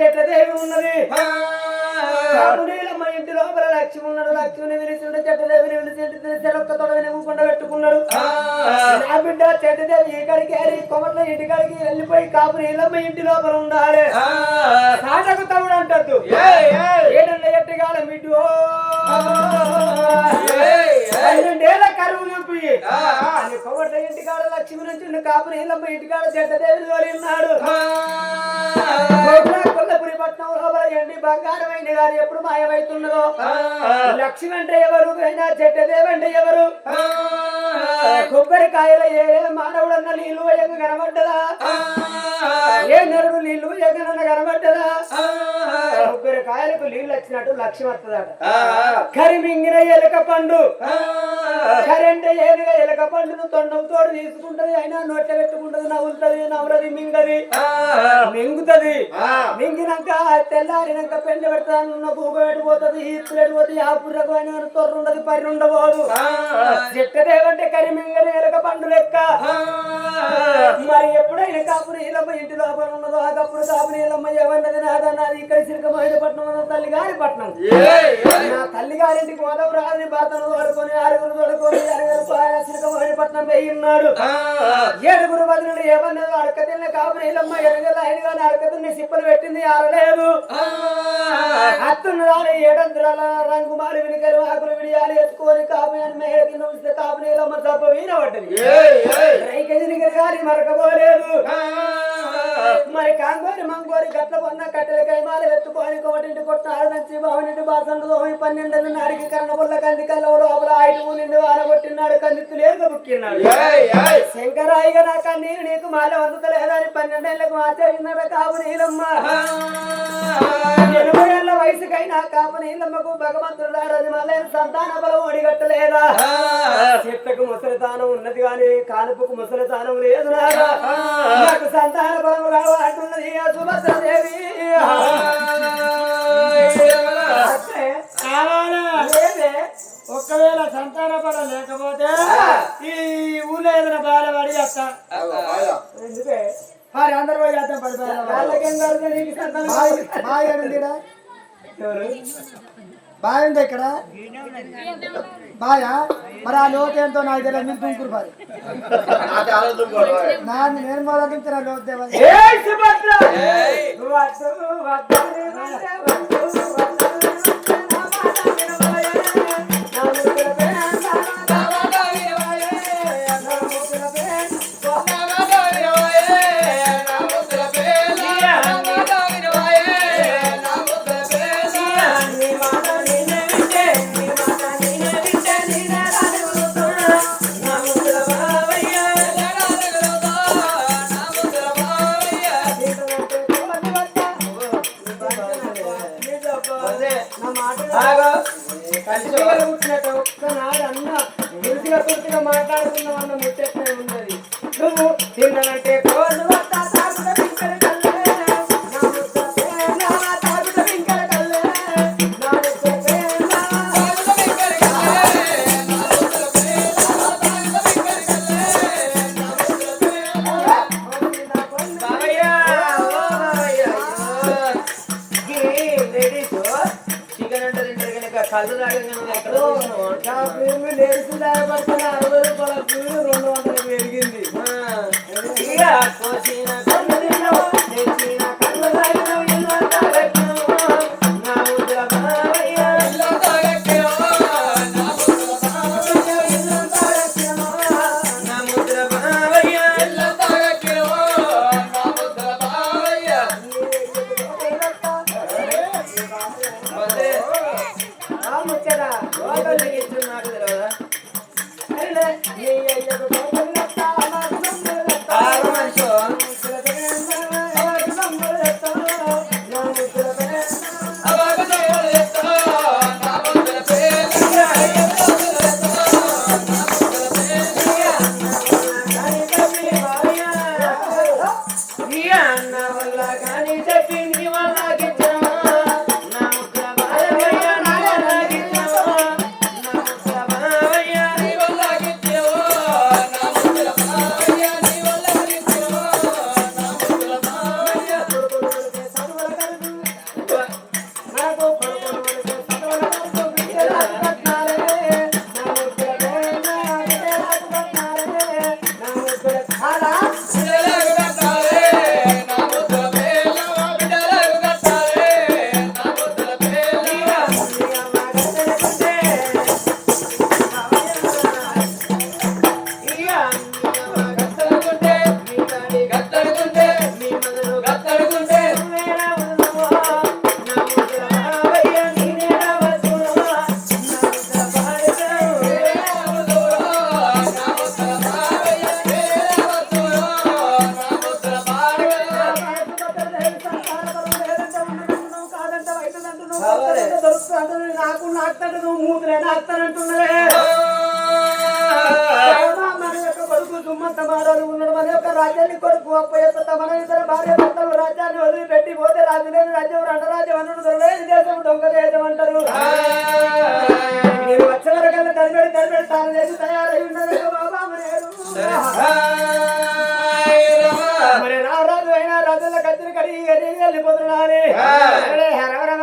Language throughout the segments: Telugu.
చెట్టదేవి ఉన్నది. కాపునీలమ్మ ఇంటి లోపల లక్ష్మి ఉన్నాడు. లక్ష్మిని విరిచిండు చెట్టదేవిని విరిచిండు చెరొక్క తొడవిని ఊకుండా పెట్టుకున్నాడు. నా బిడ్డ చెట్టదేవి ఇక్కడికి వెళ్ళి కొమట్ల ఇంటికాడికి వెళ్ళిపోయి కాపునీలమ్మ ఇంటి లోపల ఉండాలి. సాటకు తమ్ముడు అంటద్దు. ఏడన్న ఎట్టుగాల మిడ్డు పన్నెండేళ్ళ కరువు చూపి అని కొమట్ల ఇంటికాడ లక్ష్మి నుంచి కాపునీలమ్మ ఇంటికాడ చెట్టదేవిని తోలి ఉన్నాడు. లోపల ఎండి బంగారమైన గారు ఎప్పుడు మాయమవుతున్నదో లక్ష్మి అంటే ఎవరు? అయినా చెట్టదేవంటే ఎవరు? కొబ్బరికాయల ఏ మానవుడన్న నీళ్ళు ఎగ కనబడ్డదా? ఏ నరుడు నీళ్ళు ఎగనన్న కనబడ్డదా? కొబ్బరికాయలకు నీళ్ళు వచ్చినట్టు లక్ష్మి వస్తుందట. కరిమింగిన ఎలక పండు. కరెంట్ ఏనుగా ఎలక పండును తొండం తోడు తీసుకుంటది అయినా నోట్ల పెట్టుకుంటది నవ్వుతుంది నవ్వులది మింగది. మింగుతది. మింగినాక తెల్లారినాక పెండ పెడతాను పూగ పెట్టిపోతుంది ఈత్తులు పెట్టిపోతుంది ఆ పుర్రకు అయినా తొర్రు ఉండదు పరి ఉండబోదు. చెట్టదేవంటే కరిమింగన ఎలక పండు లెక్క. మరి ఎప్పుడైనా కాపు నీలమ్మ ఇంటి లోపల ఉన్నదో ఆ కప్పుడు కాపు నీలమ్మ ఏమన్నది నాదా నాది ఇక్కడ సిరికమైన పట్నం ఉన్న తల్లి గారి పట్నం. నా తల్లి గారింటికి మొదలు రాని భర్తను తోడుకొని ఆరుగురు తోడుకొని ఆరుగురు సిరికమైన పట్నం వెయ్యి ఉన్నాడు ఏడుగురు వదిలిన ఏమన్నది అడక తిన్న కాపు నీలమ్మ ఎరగల ఆయన కానీ అడక తిన్న సిప్పలు పెట్టింది ఆరలేదు. అత్తున్నదాని ఏడంతురాల రంగు మారి వినికలు ఆకులు విడియాలి ఎత్తుకొని కాపు అని మేడ కింద ఉంచితే కాపు నీలమ్మ తప్ప వీణ పడ్డది. రైకెదిరిగిన కానీ మరకపోలేదు మరి కాంగోరి మంగోరి గట్ల పొన్న కట్టెల కైమాలు ఎత్తుకొని కోటింటి కొట్ట ఆడదంచి బావునింటి బాసండు దోమి పన్నెండు నాడికి కన్న పుల్ల కంది కల్ల లోపల ఐదు నిండి వాన కొట్టినాడు కన్నిత్తు లేక బుక్కినాడు. శంకరాయిగా నా కన్నీరు నీకు మాల వందుతలేదని పన్నెండేళ్ళకు మార్చేసినాడు కాపు నీలమ్మ. ఎనభై ఏళ్ళ వయసుకైనా కాపు నీలమ్మకు భగవంతుడు రాడని మళ్ళీ సంతాన బలం ఒడిగట్టలేదా? చెట్టకు ముసలితానం ఉన్నది కానీ కానుపుకు ముసలితానం లేదు నాకు సంతాన బలం కావాలంటున్నది ఆ సుభద్రదేవి. ఒకవేళ సంతాన పడ లేకపోతే ఈ ఊళ్ళో ఏదైనా బాధ పడి చేస్తా ఎందుకే మరి అందరు పోయి చేద్దాం ఉంది ఇక్కడ బాయ్ బాయా మరి ఆ లోతు ఏంటో నాకు తెలియదు మీరు తుంకురు మరి. నా నేను మొదలు లోతు దేవాలి మురిసిగా పూర్తిగా మాట్లాడుకుందాం అన్న ముచ్చట లేచి దాయపడుతున్న అరవై రూపాయల పేరు రెండు వందల పెరిగింది ఇక కోసిన కళ్ళు తిన్నావు, తెచ్చిన దొరుకుతుంది నాకు నాకుతాడు నువ్వు మూతులే నాకుతానంటున్నదే మన యొక్క కొడుకు సుమంత మారాలు ఉన్నాడు మన యొక్క రాజ్యాన్ని కొడుకు అప్పయ్య మన ఇద్దరు భార్య భర్తలు రాజ్యాన్ని వదిలిపెట్టి పోతే రాజు లేని రాజ్యం రండరాజ్యం అన్నాడు దొరలేని దేశం దొంగ దేశం అంటారు. నేను వచ్చే వరకల్లా తరిపెడి తరిపెడి తాను చేసి తయారై ఉన్నాడు బాబా. మరి నా రాజు అయినా రాజుల కత్తిరి కడిగి వెళ్ళిపోతున్నాడే హరవరమ.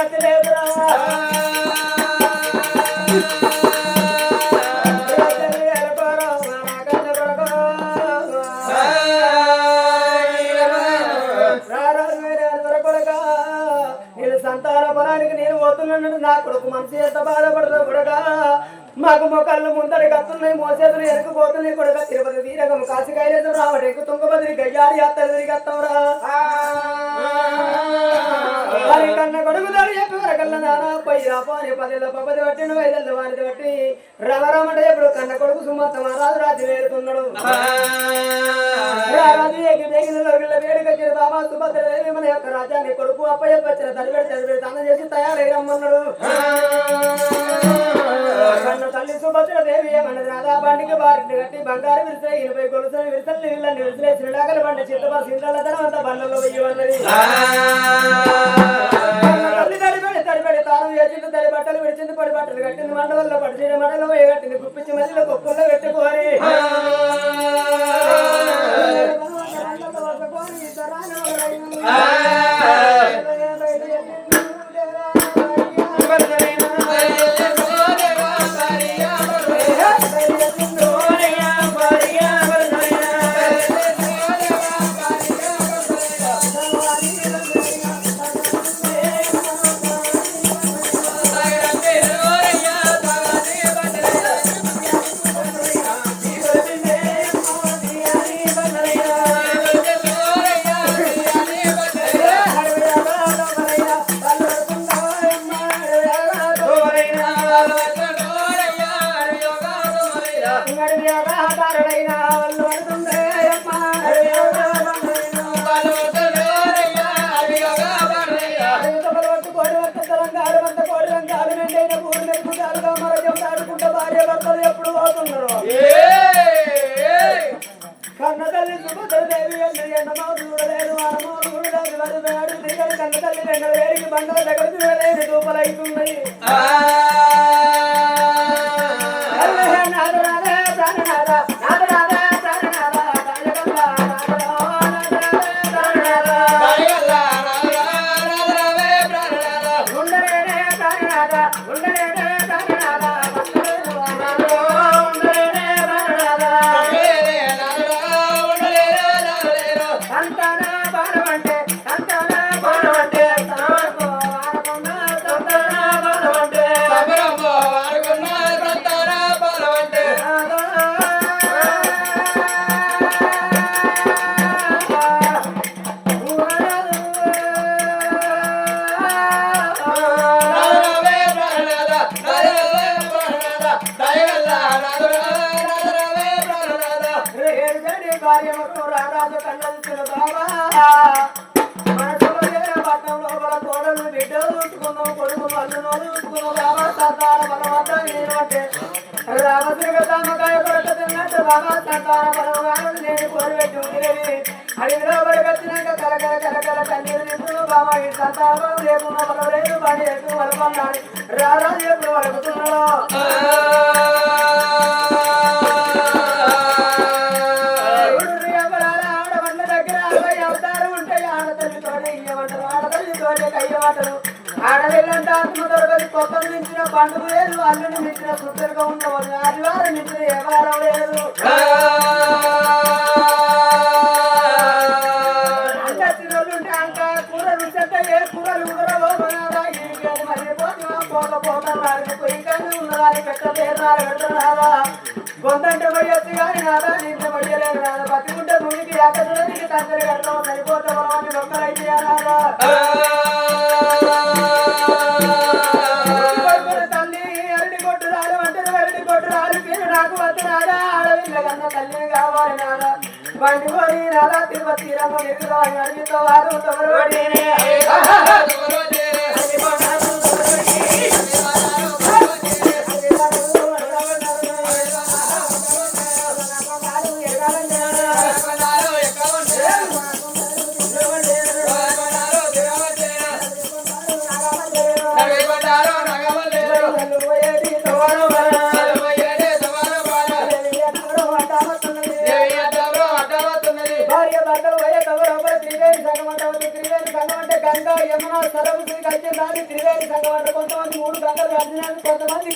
నేవినికి రద్దు లేదు రా. సంతాన పొలానికి నేను పోతున్నాను నా కొడుకు మనసు ఎంత బాధపడదు కొడగా మాకు మొక్కళ్ళు ముందరి కత్తున్నాయి మోసేతులు ఎరుకుపోతున్నాయి కొడక తిరుపతి తీరగం కాశీ కైలేసం రావటెక్కు తుంగభద్రి గయ్యాడి అత్త తిరిగత్తవరా మరి కన్న కొడుకు దాడి చెప్పి వరకల్ల నానా పదిల పపది పట్టిన వారిది బట్టి రమరమట ఎప్పుడు కన్న కొడుకు సుమత్త మహారాజు రాజు వేరుతున్నాడు రాజు ఏకి వేగిన లోగిళ్ళ వేడుకొచ్చిన బాబా సుభద్ర దేవి మన యొక్క కొడుకు అప్పయ్య వచ్చిన తడిపెడి తడిపెడి తన చేసి తయారయ్యమ్మన్నాడు కన్న తల్లి సుభద్ర దేవి ఏమన్నది రాధా బండికి బారిని కట్టి బంగారు విరిసే ఇరవై గొలుసులు విరిసలు నీళ్ళని విరిసలే శ్రీలాగల బండి చిత్తప సిందల ధనవంత బండలో వెయ్యమన్నది తల్లి తడిపెడి తాను చేసింది తడి బట్టలు విడిచింది పడి బట్టలు కట్టింది మండలంలో పడిచిన మండలం కట్టింది కుప్పించి మధ్యలో కుక్కల్లో పెట్టుకోని ఎప్పుడు కన్న తల్లి రెండు వేడికి బండల దగ్గర చూడలేదు దూపలైతున్నాయి అడిగిలో వరకొచ్చినాక కలకల కలకల కన్నీరు నింపును బాబా ఈ సంతాన బలం లేకుండా బలం లేదు బండి ఎక్కువ వరకున్నాడు రారాజు ఎప్పుడు వరకుతున్నాడు ఆడవిల్లంటే ఆత్మ దొరకదు కొత్త మించిన పండుగ లేదు అల్లుని మించిన సుద్దరుగా ఉండవద్దు ఆదివారం మించిన ఏ లేదు. అంత తిరుగుంటే అంత కూర రుచంటే ఏ కూరలు ఉండరవో పోత పోత నాలుగు కానీ ఉన్నదాన్ని పెట్ట పేరు పెడుతున్నారా గొంతంటే పోయొచ్చు కానీ నాదా నీకు పోయలేదు నాదా. బతికుంటే మునికి ఎక్కడ నీకు తండ్రి కడతాం నాకు వస్తున్నాడా అడవిల్ల కన్నా తల్లి కావాలి నాదా బండి పోయి నాదా తిరుపతి రమ్మ నిరుగా అడిగితో వారు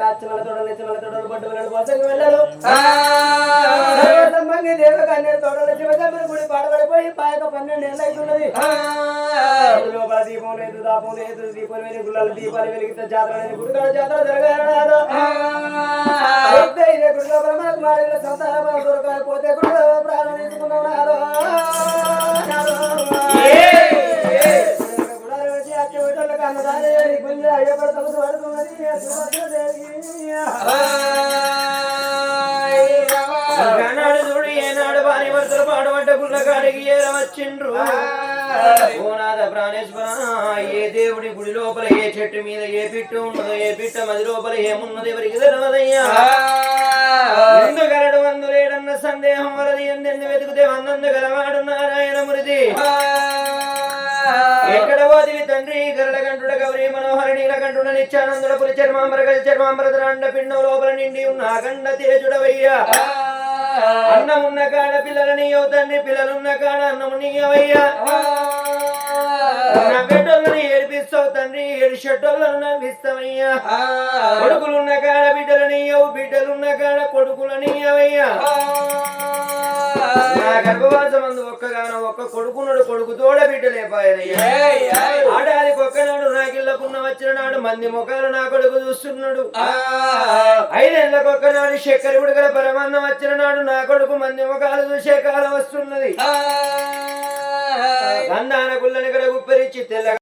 మన తోడలు మన తోడలు పట్టు వెళ్ళడు పోసకి వెళ్ళరు సర్వసంబంగి దేవ కన్నీరు తోడలు శివశంబరి గుడి పాడబడిపోయి పాయక పన్నెండు ఏళ్ళు అవుతున్నది లోపల దీపం లేదు దాపం లేదు దీపం వెలిగి గుళ్ళలు దీపాలు వెలిగితే జాతర లేదు గుడికాడ జాతర జరగారు అయితే ఇదే గుడి లోపల మనకు మారిన సంతాన బలం దొరకకపోతే గుడిలో ఏరవచ్చిండ్రు ఓనాథ ప్రాణేశ్వర ఏ దేవుడి గుడి లోపల ఏ చెట్టు మీద ఏ పిట్టు ఉన్నదో ఏ పిట్ట మది లోపల ఏమున్నది ఎవరికి తెలవదయ్యా. ఎందుకరడు అందులేడన్న సందేహం వలది ఎందెందు వెతుకుతే వందందు గలవాడు నారాయణ మృది ఎక్కడ వదిలి తండ్రి గరడగంటుడ గౌరీ మనోహర నీలకంఠుడ నిత్యానందుడ పులి చర్మాంబర గజ చర్మాంబర పిండం లోపల నిండి ఉన్న అఖండ తేజుడవయ్యా. అన్నం ఉన్న కాడ పిల్లలని తండ్రి పిల్లలున్న కాడ అన్నం నీయవయ్యా నవ్వెటోళ్ళని ఏడిపిస్తావు కొడుకులున్న కాడ బిడ్డలని బిడ్డలున్న కాడ కొడుకులని అవయ్యా నా గర్భవాసమందు ఒక్కగానో ఒక్క కొడుకున్నాడు కొడుకు తోడ బిడ్డలే పాయనయ్యా ఆడాదికి ఒక్కనాడు నాకిళ్ళకున్న వచ్చిన నాడు మంది ముఖాలు నా కొడుకు చూస్తున్నాడు. ఐదేళ్ళకు ఒక్కనాడు చక్కెర ఉడకల పరమాన్నం వచ్చిన నాడు నా కొడుకు మంది ముఖాలు చూసే కాలం వస్తున్నది. గంధాన గుల్లని కడ తెల్ల